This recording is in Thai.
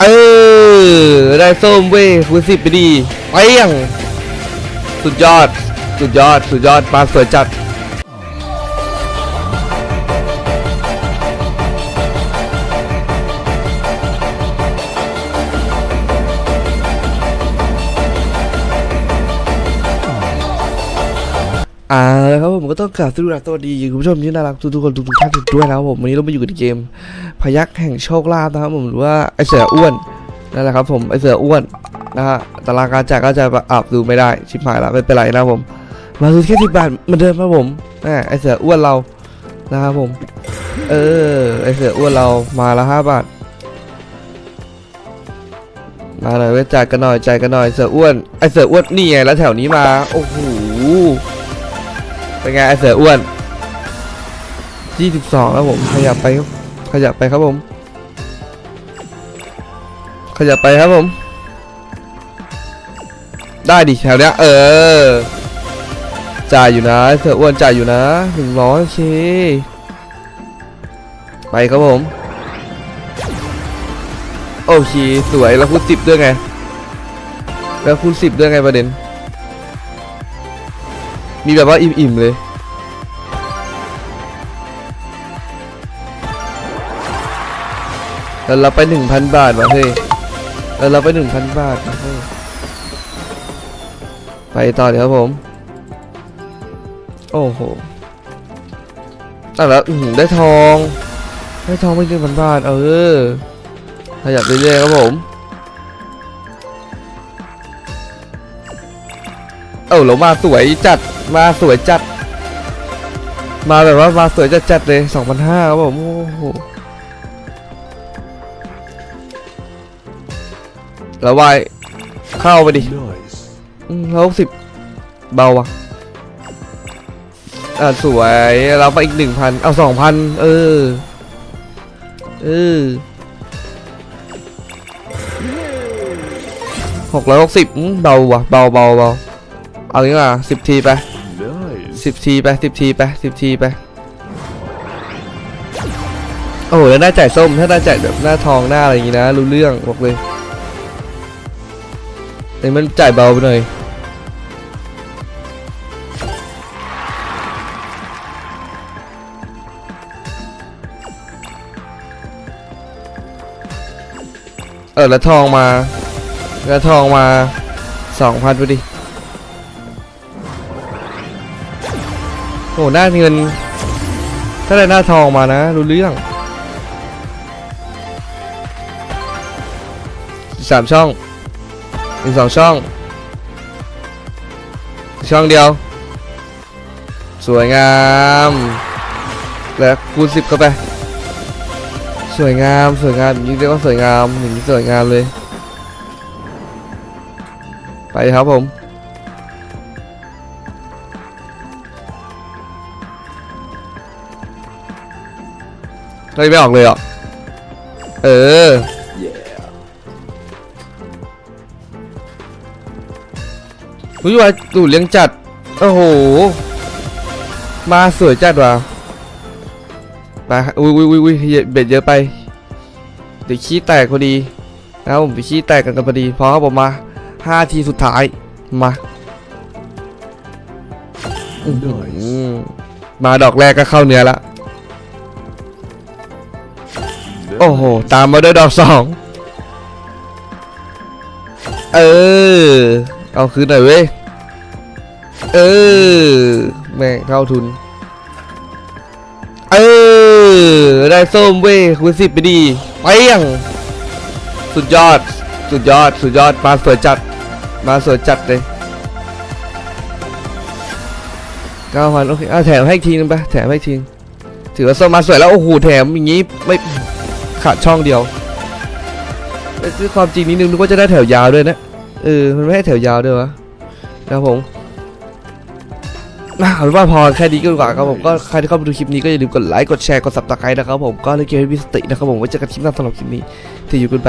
เออ ได้ส้มเว้ยคูณสิบไปดีไปยังสุดยอด สุดยอด สุดยอดปลาสวยจัด ก็ต้องกราบสวัสดีคุณผู้ชมที่น่ารักทุกๆคนทุกๆท่านด้วยนะครับผมวันนี้เรามาอยู่กับเกม พยักแห่งโชคลาภนะครับผมหรือว่าไอเสืออ้วนนั่นแหละครับผมไอเสืออ้วนนะฮะตารางการจ่ายก็จะอับดูไม่ได้ชิบหายละไม่เป็นไรนะผมมาดูแค่สิบบาทเหมือนเดิมครับผมไอเสืออ้วนเรานะครับผม เออไอเสืออ้วนเรามาละห้าบาทมาหน่อยเว้จ่ายกันหน่อยจ่ายกันหน่อยเสืออ้วนไอเสืออ้วนนี่ไงแล้วแถวนี้มาโอ้โห เป็นไงไอเสืออ้วน 22 แล้วผม ขยับไปครับ ขยับไปครับผม ขยับไปครับผม ได้ดิแถวเนี้ย เออ จ่ายอยู่นะไอ้เสืออ้วนจ่ายอยู่นะหนึ่งร้อยโอเค ไปครับผม โอเค สวยแล้วคูณสิบด้วยไง แล้วคูณสิบด้วยไงประเด็น มีแบบว่าอิ่มๆเลย แล้วเราไปหนึ่งพันบาทว่ะเฮ้ยแล้วเราไปหนึ่งพันบาทว่ะเฮ้ย ไปต่อเดี๋ยวครับผม โอ้โหแต่แล้วได้ทอง ได้ทองไปหนึ่งพันบาท เออ ขยับเรื่อยๆครับผม เออเรามาสวยจัดมาสวยจัด มาแบบว่ามาสวยจัดจัดเลย2,500ครับผมโอ้โหแล้ววายเข้าไปดิแล้วสิบเบาว่ะอ่าสวยเราไปอีกหนึ่งพันเอาสองพันเออ เออหกร้อยหกสิบเบาว่ะเบาเบาเบา เอางี้ว่ะสิบทีไป Nice. สิบทีไปสิบทีไปสิบทีไป โอ้โหแล้วหน้าจ่ายส้ม ถ้าหน้าจ่ายแบบหน้าทองหน้าอะไรอย่างงี้นะ รู้เรื่องบอกเลยแต่มันจ่ายเบาไปหน่อยเออแล้วทองมาแล้วทองมาสองพันไปดิ อ้หน้าเงิน ถ้าได้หน้าทองมานะรู้เรื่องสามช่องอีกสองช่อง ช่องเดียว สวยงามแล้วคูณสิบเข้าไป สวยงามสวยงามอย่างนี้เรียกว่าสวยงามอย่างนี้สวยงามเลย ไปครับผม ฮ้ยไม่ออกเลยเหรอะเออ Yeah. รู้ว่าดูเลี้ยงจัด โอ้โห มาสวยจัดว่ะมาอุ้ยอุ้ยอุ้ยอุ้ยเยอะเบ็ดเยอะไป เดี๋ยวขี้แตกพอดีนะครับผมเดี๋ยวขี้แตกกันกันพอดี พอครับผมมาห้าทีสุดท้าย มาอืมมาดอกแรกก็เข้าเนื้อละ โอ้โห ตามมาด้วยดอกสองเออ เอาคืนหน่อยเว้ย เออ แม่เข้าทุน เออ ได้ส้มเว้ยคูณสิบไปดีไปยังสุดยอด สุดยอด สุดยอด มาสวยจัด มาสวยจัดเลยเก้าพันโอเคอะแถมให้ทีนึงไป แถมให้ที ถือว่าส้มมาสวยแล้ว โอ้โห แถมอย่างงี้ไม่ ขาดช่องเดียวแต่คือความจริงนิดนึงนึกว่าจะได้แถวยาวด้วยนะเออมันไม่ให้แถวยาวด้วยวะนะครับผมเอาเป็นว่าพอแค่นี้ก็ดีกว่าครับผมก็ใครที่เข้ามาดูคลิปนี้ก็อย่าลืมกดไลค์กดแชร์กดซับสไครต์นะครับผมก็เลยเกมให้มีสตินะครับผมไว้เจอกันคลิปหน้าสำหรับคลิปนี้ที่อยู่กันไป